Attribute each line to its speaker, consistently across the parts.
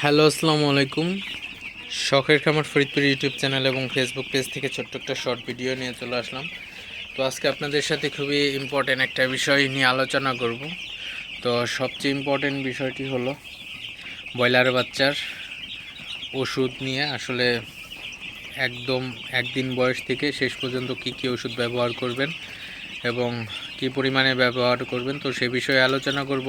Speaker 1: Hello, আসসালামু আলাইকুম। শখের খামার ফরিদপুর ইউটিউব চ্যানেল এবং ফেসবুক পেজ থেকে ছোট্ট একটা শর্ট ভিডিও নিয়ে চলে আসলাম। তো আজকে আপনাদের সাথে খুবই ইম্পর্টেন্ট একটা বিষয় নিয়ে আলোচনা করব। তো সবচেয়ে ইম্পর্টেন্ট বিষয়টি হলো ব্রয়লার বাচ্চার ওষুধ নিয়ে। আসলে একদম একদিন বয়স থেকে শেষ পর্যন্ত কি কি ওষুধ ব্যবহার করবেন এবং কি পরিমাণে ব্যবহার করবেন তো সে বিষয়ে আলোচনা করব।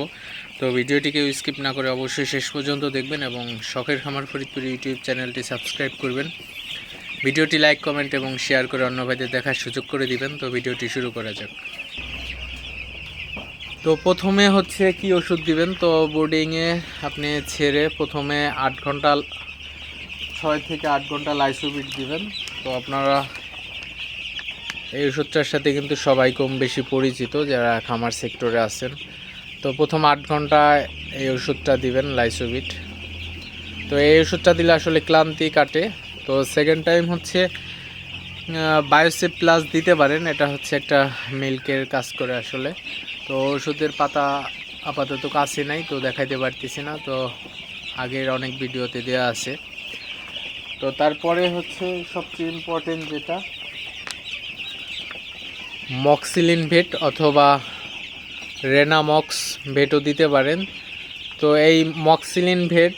Speaker 1: তো ভিডিওটিকে স্কিপ না করে অবশ্যই শেষ পর্যন্ত দেখবেন এবং শখের খামার ফরিদপুর ইউটিউব চ্যানেলটি সাবস্ক্রাইব করবেন। ভিডিওটি লাইক, কমেন্ট এবং শেয়ার করে অন্য ভাইদের দেখার সুযোগ করে দিবেন। তো ভিডিওটি শুরু করা যাক। তো প্রথমে হচ্ছে কি ওষুধ দিবেন? তো বোর্ডিংয়ে আপনি ছেড়ে প্রথমে আট ঘণ্টা, ছয় থেকে আট ঘণ্টা লাইসোবিট দিবেন। তো আপনারা এই ওষুধটার সাথে কিন্তু সবাই কম বেশি পরিচিত যারা খামার সেক্টরে আছেন। তো প্রথম আট ঘন্টায় এই ওষুধটা দিবেন, লাইসোবিট। তো এই ওষুধটা দিলে আসলে ক্লান্তি কাটে। তো সেকেন্ড টাইম হচ্ছে বায়োসেপ প্লাস দিতে পারেন। এটা হচ্ছে একটা মিল্কের কাজ করে আসলে। তো ওষুধের পাতা আপাতত কাছে নাই, তো দেখাইতে পারতেছি না। তো আগের অনেক ভিডিওতে দেওয়া আছে। তো তারপরে হচ্ছে সবচেয়ে ইম্পর্টেন্ট যেটা মক্সিলিন ভেট অথবা রেনামক্স ভেটও দিতে পারেন। তো এই মক্সিলিন ভেট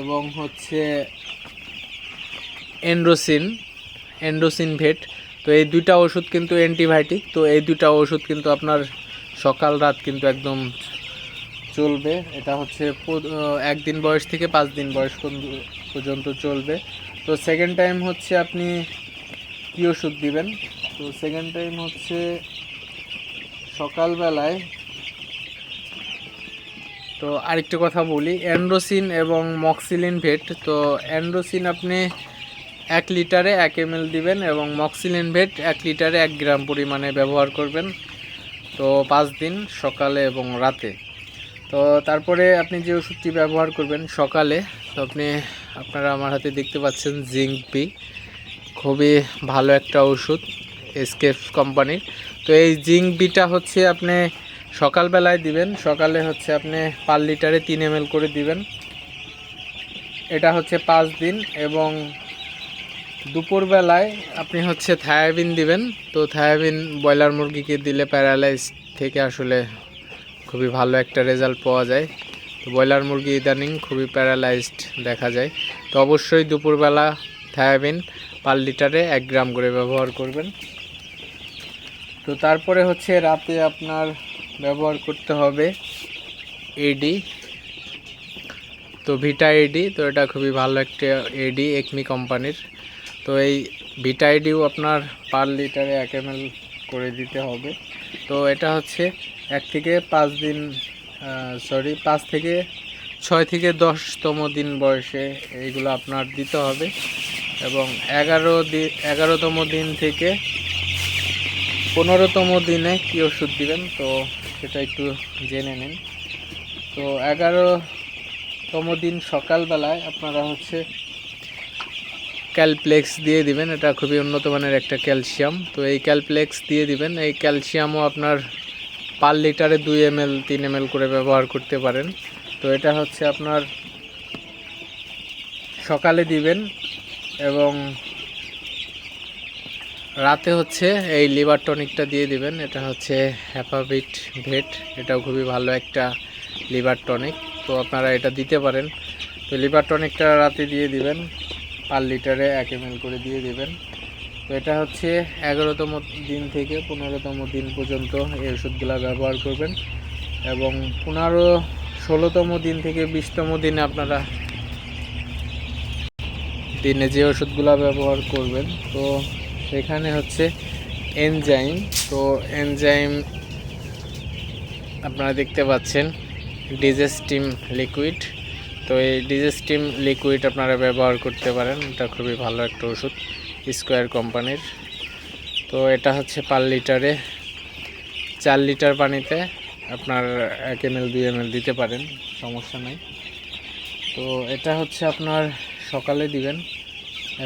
Speaker 1: এবং হচ্ছে এন্ড্রোসিন এন্ড্রোসিন ভেট, তো এই দুইটা ওষুধ কিন্তু অ্যান্টিবায়োটিক, তো এই দুইটা ওষুধ কিন্তু আপনার সকাল রাত কিন্তু একদম চলবে। এটা হচ্ছে একদিন বয়স থেকে পাঁচ দিন বয়স পর্যন্ত চলবে। তো সেকেন্ড টাইম হচ্ছে আপনি কী ওষুধ দিবেন? তো সেকেন্ড টাইম হচ্ছে সকালবেলায়। তো আরেকটা কথা বলি, অ্যান্ড্রোসিন এবং মক্সিলিন ভেট। তো অ্যান্ড্রোসিন আপনি এক লিটারে এক এম দিবেন এবং মক্সিলিন ভেট এক লিটারে এক গ্রাম পরিমাণে ব্যবহার করবেন। তো পাঁচ দিন, সকালে এবং রাতে। তো তারপরে আপনি যে ওষুধটি ব্যবহার করবেন সকালে, তো আপনি, আপনারা আমার হাতে দেখতে পাচ্ছেন জিঙ্ক পি খুবই ভালো একটা ওষুধ। এসকেপ কোম্পানির। তো এই জিঙ্ক বিটা হচ্ছে আপনি সকালবেলায় দিবেন, সকালে হচ্ছে আপনি পার লিটারে তিন এম করে দিবেন। এটা হচ্ছে পাঁচ দিন এবং দুপুরবেলায় আপনি হচ্ছে থায়াবিন দিবেন। তো থায়াবিন ব্রয়লার মুরগিকে দিলে প্যারালাইজ থেকে আসলে খুবই ভালো একটা রেজাল্ট পাওয়া যায়। তো ব্রয়লার মুরগি ইদানিং খুবই প্যারালাইজড দেখা যায়। তো অবশ্যই দুপুরবেলা থায়াবিন পার লিটারে এক গ্রাম করে ব্যবহার করবেন। তো তারপরে হচ্ছে রাতে আপনার ব্যবহার করতে হবে এডি তো ভিটা এডি তো এটা খুবই ভালো একটা এডি একমি কোম্পানির। তো এই ভিটা এডিও আপনার পার লিটারে এক এম করে দিতে হবে। তো এটা হচ্ছে এক থেকে পাঁচ দিন সরি পাঁচ থেকে ছয় থেকে দশতম দিন বয়সে এইগুলো আপনার দিতে হবে। এবং এগারো দিন এগারোতম দিন থেকে পনেরোতম দিনে কী ওষুধ দিবেন? তো সেটা একটু জেনে নিন। তো এগারোতম দিন সকালবেলায় আপনারা হচ্ছে ক্যালপ্লেক্স দিয়ে দিবেন। এটা খুবই উন্নত মানের একটা ক্যালসিয়াম। তো এই ক্যালপ্লেক্স দিয়ে দিবেন। এই ক্যালসিয়ামও আপনার পার লিটারে দুই এম এল তিন এম করে ব্যবহার করতে পারেন। তো এটা হচ্ছে আপনার সকালে দিবেন এবং রাতে হচ্ছে এই লিভার টনিকটা দিয়ে দিবেন। এটা হচ্ছে হ্যাপাবিট ভেট। এটাও খুবই ভালো একটা লিভার টনিক। তো আপনারা এটা দিতে পারেন। তো লিভার টনিকটা রাতে দিয়ে দিবেন। পার লিটারে এক এম করে দিয়ে দিবেন। তো এটা হচ্ছে এগারোতম দিন থেকে পনেরোতম দিন পর্যন্ত এই ওষুধগুলো ব্যবহার করবেন। এবং পনেরো ষোলোতম দিন থেকে বিশতম দিনে আপনারা দিনে যে ওষুধগুলো ব্যবহার করবেন, তো সেখানে হচ্ছে এনজাইম তো এনজাইম আপনারা দেখতে পাচ্ছেন ডিজেস্টিম লিকুইড তো এই ডিজেস্টিম লিকুইড আপনারা ব্যবহার করতে পারেন, এটা খুবই ভালো একটা ওষুধ স্কোয়ার কোম্পানির। তো এটা হচ্ছে পার লিটারে চার লিটার পানিতে আপনার এক এম এল দুই এম এল দিতে পারেন, সমস্যা নেই। তো এটা হচ্ছে আপনার সকালে দিবেন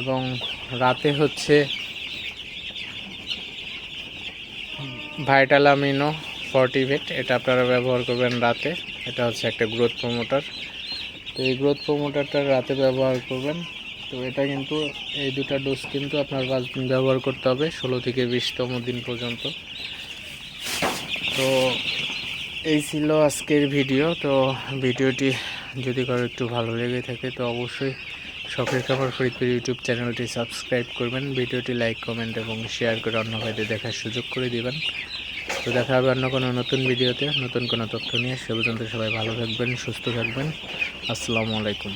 Speaker 1: এবং রাতে হচ্ছে ভাইটালামিনো ফর্টিভেট এটা আপনারা ব্যবহার করবেন রাতে। এটা হচ্ছে একটা গ্রোথ প্রমোটার তো তো এই গ্রোথ প্রমোটারটা রাতে ব্যবহার করবেন। তো এটা কিন্তু এই দুটা ডোজ কিন্তু আপনার পাঁচ দিন ব্যবহার করতে হবে, ষোলো থেকে বিশতম দিন পর্যন্ত। তো এই ছিল আজকের ভিডিও তো ভিডিওটি যদি কারও একটু ভালো লেগে থাকে, তো অবশ্যই শখের খাবার ফরিদপুর ইউটিউব চ্যানেলটি সাবস্ক্রাইব করবেন, ভিডিওটি লাইক কমেন্ট এবং শেয়ার করে অন্য ভাইদের দেখার সুযোগ করে দিবেন। তো দেখা হবে অন্য কোনো নতুন ভিডিওতে, নতুন কোনো তথ্য নিয়ে। সে পর্যন্ত সবাই ভালো থাকবেন, সুস্থ থাকবেন। আসসালামু আলাইকুম।